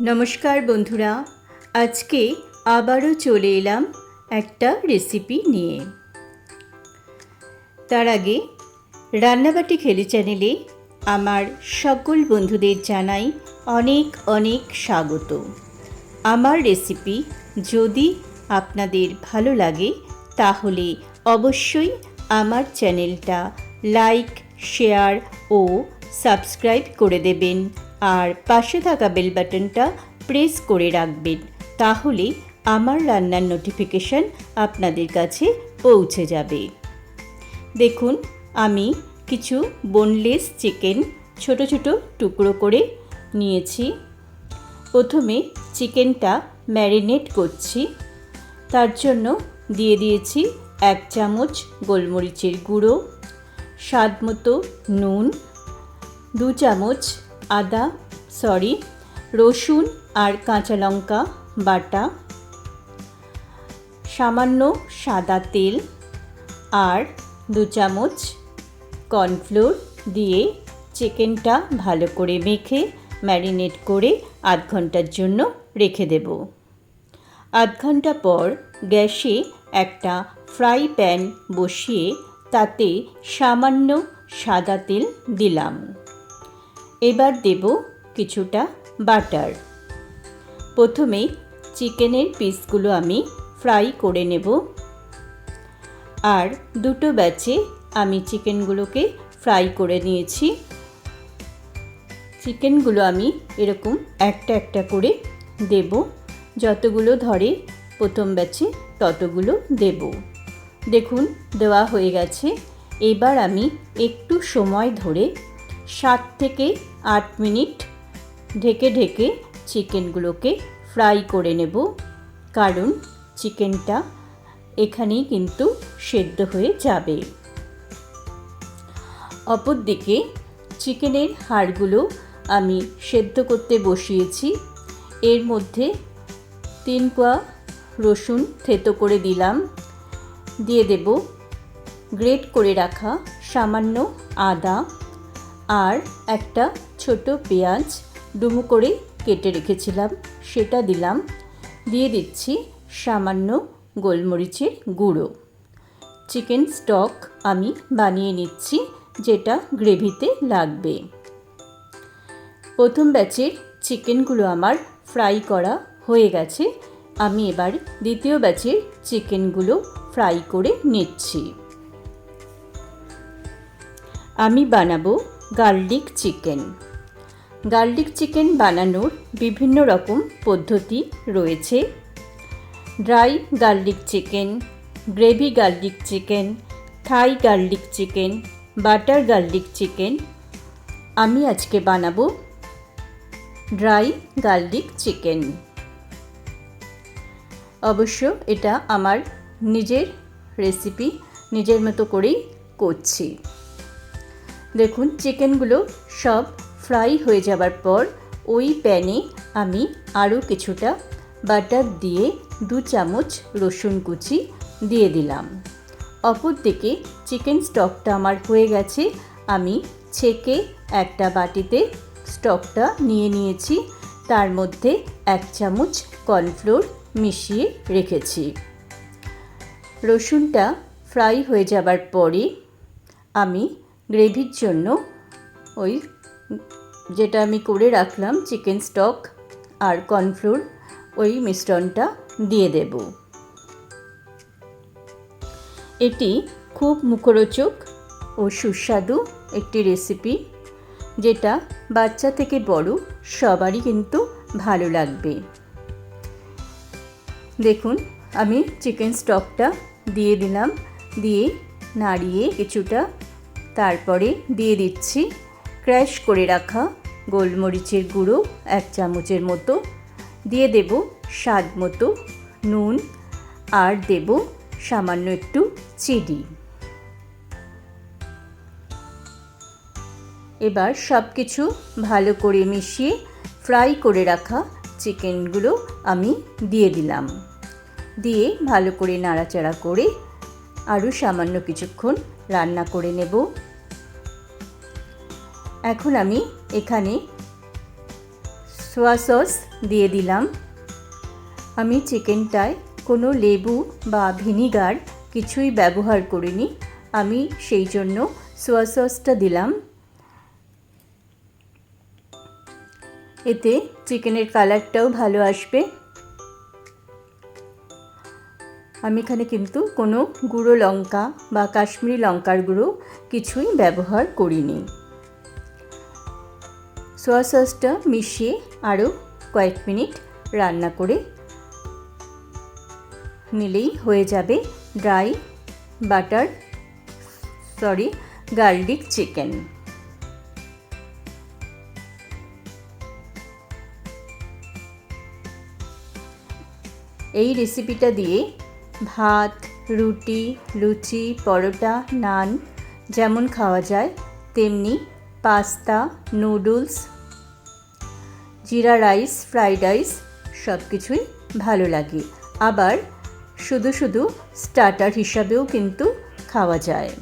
নমস্কার বন্ধুরা, আজকে আবারও চলে এলাম একটা রেসিপি নিয়ে। তার আগে রান্নাবাটি খেলে চ্যানেলে আমার সকল বন্ধুদের জানাই অনেক অনেক স্বাগত। আমার রেসিপি যদি আপনাদের ভালো লাগে, তাহলে অবশ্যই আমার চ্যানেলটা লাইক শেয়ার ও সাবস্ক্রাইব করে দেবেন। আর পাশে থাকা বেল বাটনটা প্রেস করে রাখবেন। তাহলে আমার রান্নার নোটিফিকেশান আপনাদের কাছে পৌঁছে যাবে। দেখুন, আমি কিছু বোনলেস চিকেন ছোট ছোট টুকরো করে নিয়েছি। প্রথমে চিকেনটা ম্যারিনেট করছি। তার জন্য দিয়ে দিয়েছি এক চামচ গোলমরিচের গুঁড়ো, স্বাদ মতো নুন, দু চামচ আদা, সরি, রসুন আর কাঁচা লঙ্কা বাটা, সামান্য সাদা তেল আর দু চামচ কর্নফ্লোর দিয়ে চিকেনটা ভালো করে মেখে ম্যারিনেট করে আধ ঘণ্টার জন্য রেখে দেব। আধ ঘণ্টা পর গ্যাসে একটা ফ্রাই প্যান বসিয়ে তাতে সামান্য সাদা তেল দিলাম। এবার দেব কিছুটা বাটার। প্রথমে চিকেনের পিসগুলো আমি ফ্রাই করে নেব। আর দুটো ব্যাচে আমি চিকেনগুলোকে ফ্রাই করে নিয়েছি। চিকেনগুলো আমি এরকম একটা একটা করে দেব। যতগুলো ধরে প্রথম ব্যাচে ততগুলো দেব। দেখুন, দেওয়া হয়ে গেছে। এবার আমি একটু সময় ধরে সাত থেকে আট মিনিট ঢেকে ঢেকে চিকেনগুলোকে ফ্রাই করে নেব। কারণ চিকেনটা এখানেই কিন্তু সেদ্ধ হয়ে যাবে। অপরদিকে চিকেনের হাড়গুলো আমি সেদ্ধ করতে বসিয়েছি। এর মধ্যে তিন কোয়া রসুন থেতো করে দিলাম। দিয়ে দেব গ্রেট করে রাখা সামান্য আদা আর একটা ছোট পেঁয়াজ ডুমু করে কেটে রেখেছিলাম, সেটা দিলাম। দিয়ে দিচ্ছি সামান্য গোলমরিচের গুঁড়ো। চিকেন স্টক আমি বানিয়ে নিচ্ছি, যেটা গ্রেভিতে লাগবে। প্রথম ব্যাচের চিকেনগুলো আমার ফ্রাই করা হয়ে গেছে। আমি এবার দ্বিতীয় ব্যাচের চিকেনগুলো ফ্রাই করে নিচ্ছি। আমি বানাবো গার্লিক চিকেন। গার্লিক চিকেন বানানোর বিভিন্ন রকম পদ্ধতি রয়েছে। Dry garlic chicken, gravy garlic chicken, Thai garlic chicken, butter garlic chicken. আমি আজকে বানাবো ড্রাই গার্লিক চিকেন। অবশ্য এটা আমার নিজের রেসিপি, নিজের মতো করেই করছি। দেখুন, চিকেনগুলো সব ফ্রাই হয়ে যাবার পর ওই প্যানে আমি আরও কিছুটা বাটার দিয়ে দু চামচ রসুন কুচি দিয়ে দিলাম। অপরদিকে চিকেন স্টকটা আমার হয়ে গেছে। আমি ছেঁকে একটা বাটিতে স্টকটা নিয়ে নিয়েছি। তার মধ্যে এক চামচ কর্নফ্লোর মিশিয়ে রেখেছি। রসুনটা ফ্রাই হয়ে যাবার পরে আমি গ্রেভির জন্য ওই যেটা আমি করে রাখলাম, চিকেন স্টক আর কর্নফ্লোর, ওই মিশ্রণটা দিয়ে দেব। এটি খুব মুখরোচক ও সুস্বাদু একটি রেসিপি যেটা বাচ্চা থেকে বড় সবারই কিন্তু ভালো লাগবে। দেখুন, আমি চিকেন স্টকটা দিয়ে দিলাম, দিয়ে নাড়িয়ে কিছুটা তারপরে দিয়ে দিচ্ছি ক্র্যাশ করে রাখা গোলমরিচের গুঁড়ো এক চামচের মতো। দিয়ে দেব স্বাদ মতো নুন আর দেব সামান্য একটু চিনি। এবার সব কিছু ভালো করে মিশিয়ে ফ্রাই করে রাখা চিকেনগুলো আমি দিয়ে দিলাম। দিয়ে ভালো করে নাড়াচাড়া করে আরও সামান্য কিছুক্ষণ রান্না করে নেব। এখন আমি এখানে সোয়া সস দিয়ে দিলাম। আমি চিকেনটায় কোনো লেবু বা ভিনিগার কিছুই ব্যবহার করিনি। আমি সেই জন্য সোয়া সসটা দিলাম। এতে চিকেনের কালারটাও ভালো আসবে। আমি এখানে কিন্তু কোনো গুঁড়ো লঙ্কা বা কাশ্মীরি লঙ্কার গুঁড়ো কিছুই ব্যবহার করিনি। সোয়া সসটা মিশিয়ে আরও কয়েক মিনিট রান্না করে নিলেই হয়ে যাবে dry butter, sorry, garlic chicken. এই রেসিপিটা দিয়ে ভাত, রুটি, লুচি, পরোটা, নান যেমন খাওয়া যায়, তেমনি pasta, noodles jeera rice, fried rice সব কিছুই ভালো লাগে। আবার শুধু শুধু স্টার্টার হিসাবেও কিন্তু খাওয়া যায়।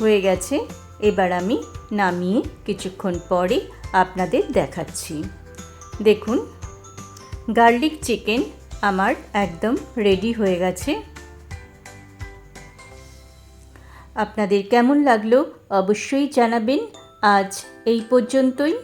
হয়ে গেছে, এবার আমি নামিয়ে কিছুক্ষণ পরে আপনাদের দেখাচ্ছি। দেখুন, গার্লিক চিকেন আমার একদম রেডি হয়ে গেছে। আপনাদের কেমন লাগল অবশ্যই জানাবেন। আজ এই পর্যন্তই।